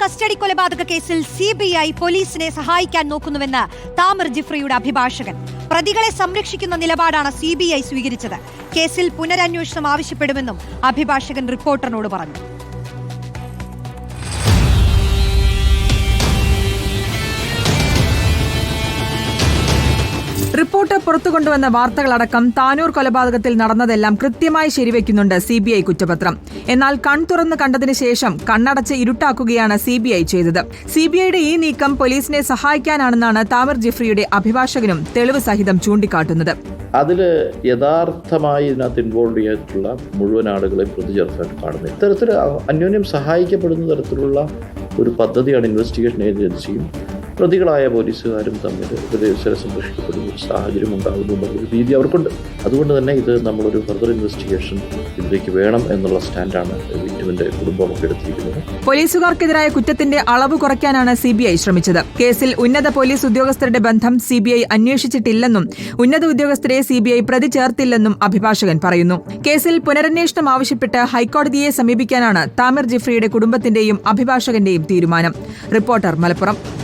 Custody കൊലപാതക കേസിൽ C B I പോലീസിനെ സഹായിക്കാൻ നോക്കുന്നുവെന്ന് താമർ ജിഫ്രിയുടെ അഭിഭാഷകൻ. പ്രതികളെ സംരക്ഷിക്കുന്ന നിലപാടാണ് സി ബി ഐ സ്വീകരിച്ചത്. കേസിൽ പുനരന്വേഷണം ആവശ്യപ്പെടുമെന്നും അഭിഭാഷകൻ റിപ്പോർട്ടറിനോട് പറഞ്ഞു. റിപ്പോർട്ട് പുറത്തുകൊണ്ടുവന്ന വാർത്തകളടക്കം താനൂർ കൊലപാതകത്തിൽ നടന്നതെല്ലാം കൃത്യമായി ശരിവെക്കുന്നുണ്ട് സി ബി ഐ കുറ്റപത്രം. എന്നാൽ കൺ തുറന്ന് കണ്ടതിന് ശേഷം കണ്ണടച്ച് ഇരുട്ടാക്കുകയാണ് സി ബി ഐ ചെയ്തത്. സി ബി ഐയുടെ ഈ നീക്കം പോലീസിനെ സഹായിക്കാനാണെന്നാണ് താമർ ജിഫ്രിയുടെ അഭിഭാഷകനും തെളിവ് സഹിതം ചൂണ്ടിക്കാട്ടുന്നത്. അതിൽ യഥാർത്ഥമായി ഇതിനകത്ത് ഇൻവോൾവ് ചെയ്തിട്ടുള്ള മുഴുവൻ ആളുകളെയും പ്രതി ചേർത്തായിട്ട് കാണുന്നത്. ഇത്തരത്തിൽ അന്യോന്യം സഹായിക്കപ്പെടുന്ന തരത്തിലുള്ള ഒരു പദ്ധതിയാണ് ഇൻവെസ്റ്റിഗേഷൻ ഏജൻസിയും പ്രതികളായ പോലീസുകാരും തമ്മിൽ ഉപദേശം സംരക്ഷിക്കപ്പെടുന്ന ഒരു സാഹചര്യം ഉണ്ടാകുന്നു എന്നുള്ളൊരു രീതി അവർക്കുണ്ട്. അതുകൊണ്ട് തന്നെ ഇത് നമ്മളൊരു ഫർദർ ഇൻവെസ്റ്റിഗേഷൻ ഇതിലേക്ക് വേണം എന്നുള്ള സ്റ്റാൻഡാണ് വിക്ടിമിന്റെ കുടുംബമൊക്കെ എടുത്തിരിക്കുന്നത്. പോലീസുകാർക്കെതിരായ കുറ്റത്തിന്റെ അളവ് കുറയ്ക്കാനാണ് സി ബി ഐ ശ്രമിച്ചത്. കേസിൽ ഉന്നത പോലീസ് ഉദ്യോഗസ്ഥരുടെ ബന്ധം സി ബി ഐ അന്വേഷിച്ചിട്ടില്ലെന്നും ഉന്നത ഉദ്യോഗസ്ഥരെ സി ബി ഐ പ്രതി ചേർത്തില്ലെന്നും അഭിഭാഷകൻ പറയുന്നു. കേസിൽ പുനരന്വേഷണം ആവശ്യപ്പെട്ട് ഹൈക്കോടതിയെ സമീപിക്കാനാണ് താമിർ ജിഫ്രിയുടെ കുടുംബത്തിന്റെയും അഭിഭാഷകന്റെയും തീരുമാനം. റിപ്പോർട്ടർ മലപ്പുറം.